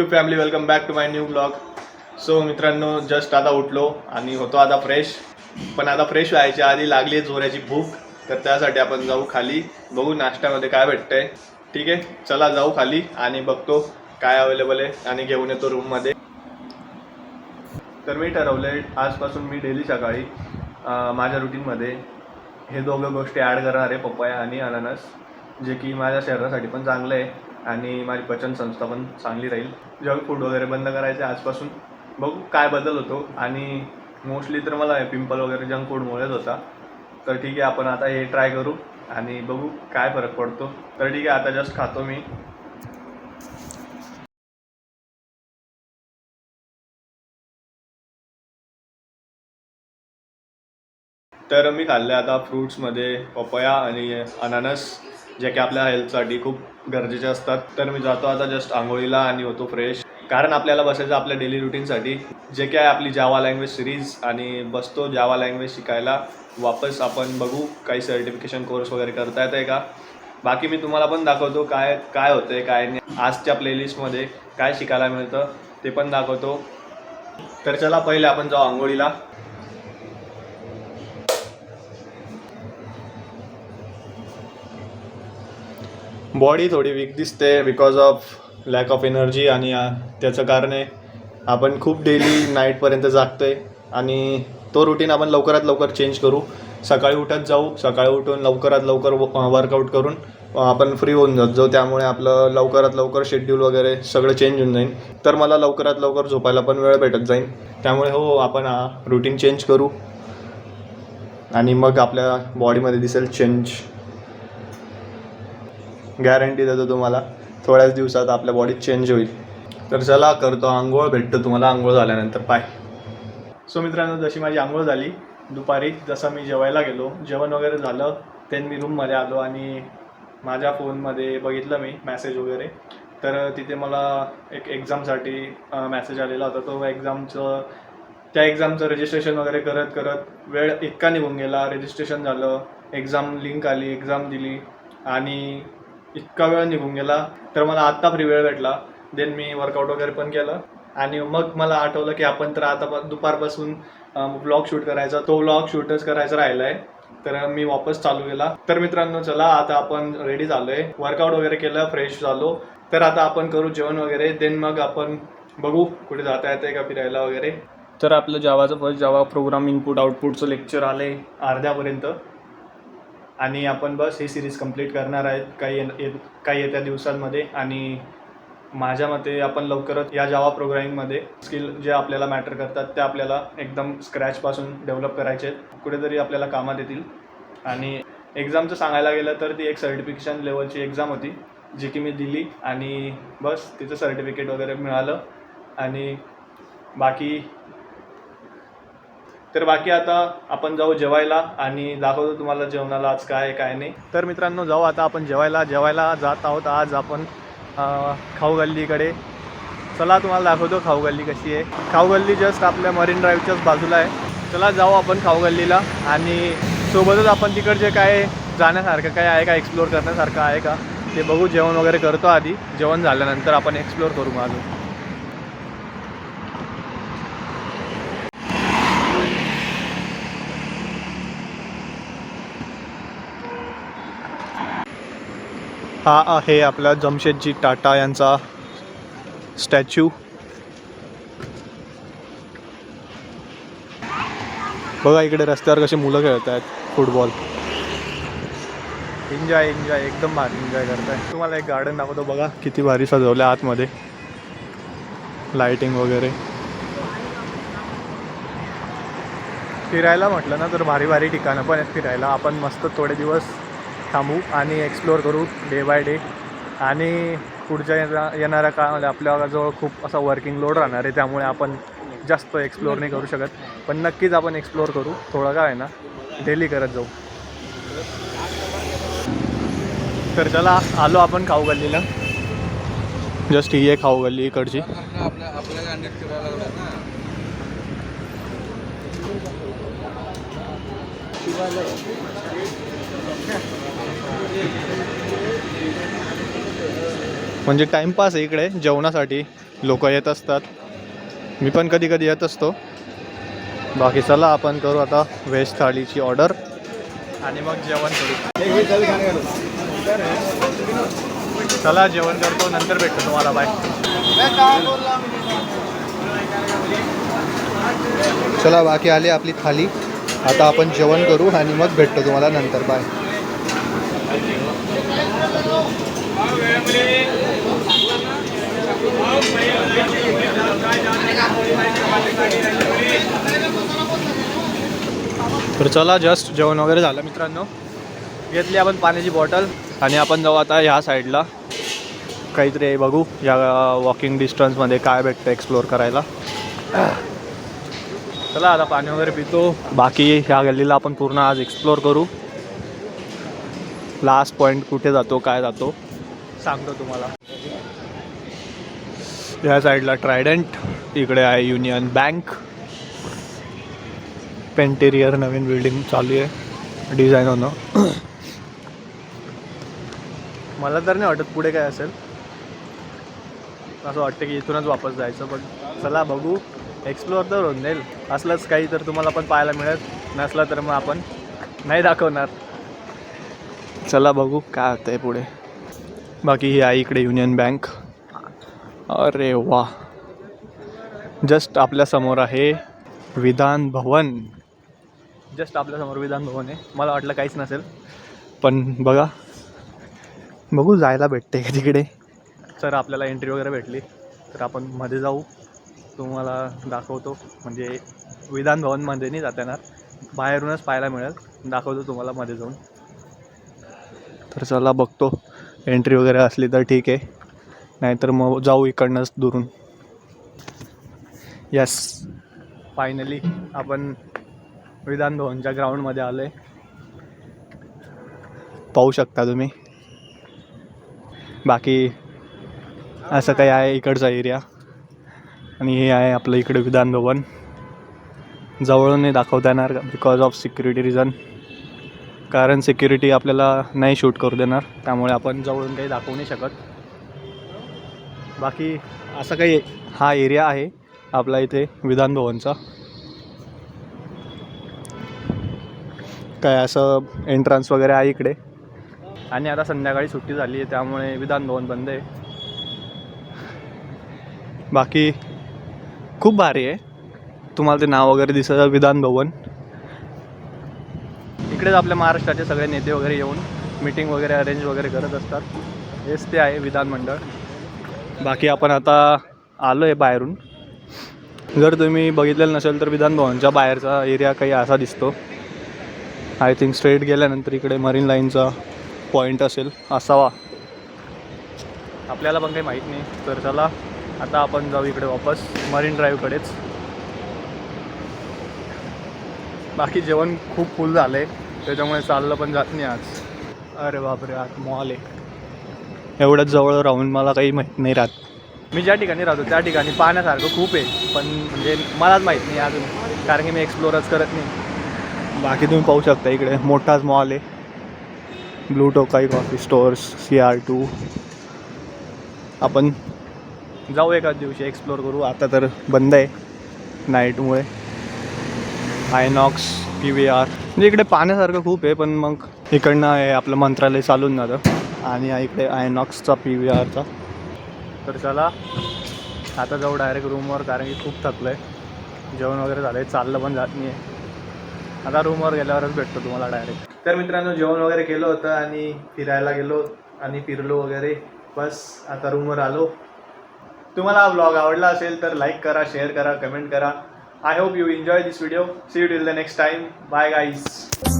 YouTube family welcome back to my new blog so मित्रांनो just आता उठलो आणि होतो आता फ्रेश पण आता फ्रेश व्हायच्या आधी लागली आहे झोऱ्याची भूक तर त्यासाठी आपण जाऊ खाली. बघू नाश्त्यामध्ये काय भेटतंय. ठीक आहे? चला जाऊ खाली आणि बघतो काय अवेलेबल आहे आणि घेऊन येतो रूममध्ये तर मी ठरवलंय आजपासून मी डेली सकाळी माझ्या रुटीनमध्ये हे दोघं गोष्टी ॲड करणार आहे पप्पाया आणि अननस जे की माझ्या शरीरासाठी पण चांगलं आहे. आणि माझी पचन संस्था पण चांगली राहील. जंक फूड वगैरे बंद करायचं आजपासून. बघू काय बदल होतो. आणि मोस्टली तर मला पिंपल वगैरे जंक फूडमुळेच होता. तर ठीक आहे आपण आता हे ट्राय करू आणि बघू काय फरक पडतो. तर ठीक आहे आता जस्ट खातो मी. तर मी खाल्ले आता फ्रूट्समध्ये पपया आणि अननस. जे की आपल्या हेल्थसाठी खूप गरजेचे असतात. तर मी जातो आता जस्ट आंघोळीला आणि होतो फ्रेश कारण आपल्याला बसायचं आपल्या डेली रुटीनसाठी जे काय आपली जावा लँग्वेज सिरीज आणि बसतो जावा लँग्वेज शिकायला. वापस आपण बघू काही सर्टिफिकेशन कोर्स वगैरे करता येते का? बाकी मी तुम्हाला पण दाखवतो काय काय होतं आहे काय नाही. आजच्या प्लेलिस्टमध्ये काय शिकायला मिळतं ते पण दाखवतो. तर चला पहिले आपण जाऊ आंघोळीला. बॉडी थोडी वीक दिसते because of lack of energy आणि त्याचं कारण आहे आपण खूप डेली नाईटपर्यंत जागतो आहे आणि तो रुटीन आपण लवकरात लवकर चेंज करू. सकाळी उठत जाऊ सकाळी उठून लवकरात लवकर वर्कआउट करून आपण फ्री होऊन जात जाऊ त्यामुळे आपलं लवकरात लवकर शेड्यूल वगैरे सगळं चेंज होऊन जाईल तर मला लवकरात लवकर झोपायला पण वेळ भेटत जाईल त्यामुळे हो आपण रुटीन चेंज करू आणि मग आपल्या बॉडीमध्ये दिसेल चेंज गॅरंटी देतो तुम्हाला. थोड्याच दिवसात आपल्या बॉडीत चेंज होईल. तर चला करतो आंघोळ भेटतो तुम्हाला आंघोळ झाल्यानंतर. पाय सो मित्रांनो जशी माझी आंघोळ झाली दुपारी जसं मी जेवायला गेलो जेवण वगैरे झालं तेन मी रूममध्ये आलो आणि माझ्या फोनमध्ये बघितलं मी मॅसेज वगैरे. तर तिथे मला एक एक्झामसाठी मॅसेज आलेला होता. तो एक्झामचं त्या एक्झामचं रजिस्ट्रेशन वगैरे करत करत वेळ इतका निघून गेला. रजिस्ट्रेशन झालं एक्झाम लिंक आली एक्झाम दिली आणि इतका वेळ निघून गेला. तर मला आत्ता फ्री वेळ भेटला. देन मी वर्कआउट वगैरे पण केलं. आणि मग मला आठवलं की आपण तर आता दुपारपासून ब्लॉग शूट करायचा. तो ब्लॉग शूटच करायचा राहिला आहे तर मी वापस चालू केला. तर मित्रांनो चला आता आपण रेडी झालो आहे वर्कआउट वगैरे केलं फ्रेश झालो. तर आता आपण करू जेवण वगैरे. देन मग आपण बघू कुठे जाता येते का फिरायला वगैरे. तर आपलं जावाचं फर्स्ट जावा प्रोग्राम इनपुट आउटपुटचं लेक्चर आलं आहे अर्ध्यापर्यंत. आणि आपण बस ही सिरीज कंप्लीट करणार आहेत काही येत काही येत्या दिवसांमध्ये. आणि माझ्या मते आपण लवकरच या जावा प्रोग्रामिंगमध्ये स्किल जे आपल्याला मॅटर करतात ते आपल्याला एकदम स्क्रॅचपासून डेव्हलप करायचे आहेत. कुठेतरी आपल्याला कामात येतील. आणि एक्झामचं सांगायला गेलं तर ती एक सर्टिफिकेशन लेवलची एक्झाम होती जी की मी दिली. आणि बस तिचं सर्टिफिकेट वगैरे मिळालं. आणि बाकी तर बाकी आता आपण जाऊ जेवायला आणि दाखवतो तुम्हाला जेवणाला आज काय आहे, काय नाही. तर मित्रांनो जाऊ आता आपण जेवायला. जेवायला जात आहोत आज आपण खाऊ गल्लीकडे चला तुम्हाला दाखवतो खाऊ गल्ली कशी आहे. खाऊ गल्ली जस्ट आपल्या मरीन ड्राईव्हच्याच बाजूला आहे. चला जाऊ आपण खाऊ गल्लीला. आणि सोबतच आपण तिकडचे काय जाण्यासारखं काय आहे का एक्सप्लोर करण्यासारखं आहे का ते बघू. जेवण वगैरे करतो आधी. जेवण झाल्यानंतर आपण एक्सप्लोर करू मग हा आहे आपला जमशेदजी टाटा यांचा स्टॅच्यू. बघा इकडे रस्त्यावर कशी मुलं खेळत आहेत फुटबॉल. एन्जॉय एन्जॉय एकदम भारी एन्जॉय करताय. तुम्हाला एक गार्डन दाखवतो बघा किती भारी सजवलं आतमध्ये. लाइटिंग वगैरे. फिरायला म्हटलं ना तर भारी भारी ठिकाणं पण आहेत फिरायला. आपण मस्त थोडे दिवस थांबू आणि एक्सप्लोअर करू डे बाय डे आणि पुढच्या येणा- येणाऱ्या काळामध्ये आपल्याजवळ खूप असा वर्किंग लोड राहणार आहे त्यामुळे आपण जास्त एक्सप्लोअर नाही करू शकत. पण नक्कीच आपण एक्सप्लोअर करू. थोडं काय आहे ना डेली करत जाऊ. तर चला आलो आपण खाऊ गल्लीला. जस्ट ही आहे खाऊ गल्ली इकडची. म्हणजे टाइमपास आहे इकडे जेवणासाठी. लोक येत असतात. मी पण कधी कधी येत असतो. बाकी चला आपण करू आता व्हेज थाळीची ऑर्डर आणि मग जेवण करू. चला जेवण करतो. नंतर भेटतो तुम्हाला. बाय चला बाकी आली आपली थाली आता आपण जेवण करू आणि मग भेटतो तुम्हाला नंतर. बाय तर चला जस्ट जेवण वगैरे झालं मित्रांनो. घेतली आपण पाण्याची बॉटल आणि आपण जाऊ आता ह्या साईडला काहीतरी बघू या वॉकिंग डिस्टन्समध्ये काय भेटतं एक्सप्लोअर करायला. चला आता पाणी वगैरे पितो. बाकी ह्या गल्लीला आपण पूर्ण आज एक्सप्लोअर करू. लास्ट पॉईंट कुठे जातो काय जातो? सांगतो तुम्हाला. या साईडला ट्रायडंट इकडे आहे युनियन बँक पेंटेरियर नवीन बिल्डिंग चालू आहे डिझाईन होणं. मला तर नाही वाटत पुढे काय असेल. असं वाटतं की इथूनच वापस जायचं पण चला बघू. एक्सप्लोअर तर होऊन जाईल. असलंच काही तर तुम्हाला पण पाहायला मिळत नसलं तर मग आपण नाही दाखवणार. चला बघू काय होतं आहे पुढे. बाकी ही आहे इकडे युनियन बँक अरे वा. जस्ट आपल्यासमोर आहे विधान भवन. जस्ट आपल्यासमोर विधान भवन आहे. मला वाटलं काहीच नसेल. पण बघा. बघू जायला भेटते का तिकडे. सर आपल्याला एंट्री वगैरे भेटली. तर आपण मध्ये जाऊ. तुम्हाला दाखवतो. म्हणजे विधान भवनमध्ये नाही जाता येणार. बाहेरूनच पाहायला मिळेल. दाखवतो तुम्हाला मध्ये जाऊन. तर चला बघतो. एंट्री वगैरे असली तर ठीक आहे. नाहीतर मग जाऊ इकडनंच दुरून. यस फायनली आपण विधान भवनच्या ग्राउंडमध्ये आलो आहे पाहू शकता तुम्ही. बाकी असं काही आहे इकडचा एरिया आणि हे आहे आपलं इकडे विधान भवन. जवळून नाही दाखवता येणार बिकॉज ऑफ सिक्युरिटी रिझन कारण सिक्युरिटी आपल्याला नाही शूट करू देणार. त्यामुळे आपण जवळून काही दाखवू नाही शकत. बाकी असा काही हा एरिया आहे आपला इथे विधान भवनचा. काय असं एंट्रन्स वगैरे आहे इकडे. आणि आता संध्याकाळी सुट्टी झाली आहे त्यामुळे विधान भवन बंद आहे. बाकी खूप भारी आहे. तुम्हाला ते नाव वगैरे दिसतं विधान भवन. इकडेच आपल्या महाराष्ट्राचे सगळे नेते वगैरे येऊन मीटिंग वगैरे अरेंज वगैरे करत असतात. हेच ते आहे विधानमंडळ बाकी आपण आता आलो आहे बाहेरून. जर तुम्ही बघितलेलं नसेल तर विधानभवनच्या बाहेरचा एरिया काही असा दिसतो. आय थिंक स्ट्रेट गेल्यानंतर इकडे मरीन लाईनचा पॉईंट असेल असावा. आपल्याला पण काही माहीत नाही. तर चला आता आपण जाऊ इकडे वापस मरीन ड्राईव्हकडेच बाकी जेवण खूप फुल झालं आहे त्याच्यामुळे चाललं पण जात नाही आज. अरे बापरे आत मॉल आहे. एवढ्याच जवळ राहून मला काही माहीत नाही राहत. मी ज्या ठिकाणी राहतो त्या ठिकाणी पाहण्यासारखं खूप आहे. पण म्हणजे मलाच माहीत नाही अजून कारण की मी एक्सप्लोरच करत नाही. बाकी तुम्ही पाहू शकता इकडे. मोठाच मॉल आहे. Blue Tokai coffee stores C R two आपण जाऊ एकाच दिवशी एक्सप्लोर करू. आता तर बंद आहे. नाईटमुळे आयनॉक्स पी व्ही आर म्हणजे इकडे पाण्यासारखं खूप आहे पण मग इकडनं हे आपलं मंत्रालय चालून जातं. आणि इकडे आयनॉक्सचा पी व्ही आरचा तर चला आता जाऊ डायरेक्ट रूमवर कारण की खूप थकलं आहे जेवण वगैरे झालं आहे चाललं पण जात नाही आहे आता रूमवर गेल्यावरच भेटतो तुम्हाला डायरेक्ट तर मित्रांनो जेवण वगैरे केलं होतं आणि फिरायला गेलो आणि फिरलो वगैरे. बस आता रूमवर आलो. तुम्हाला ब्लॉग आवडला असेल तर लाईक करा शेअर करा कमेंट करा. I hope you enjoy this video. See you till the next time. Bye guys.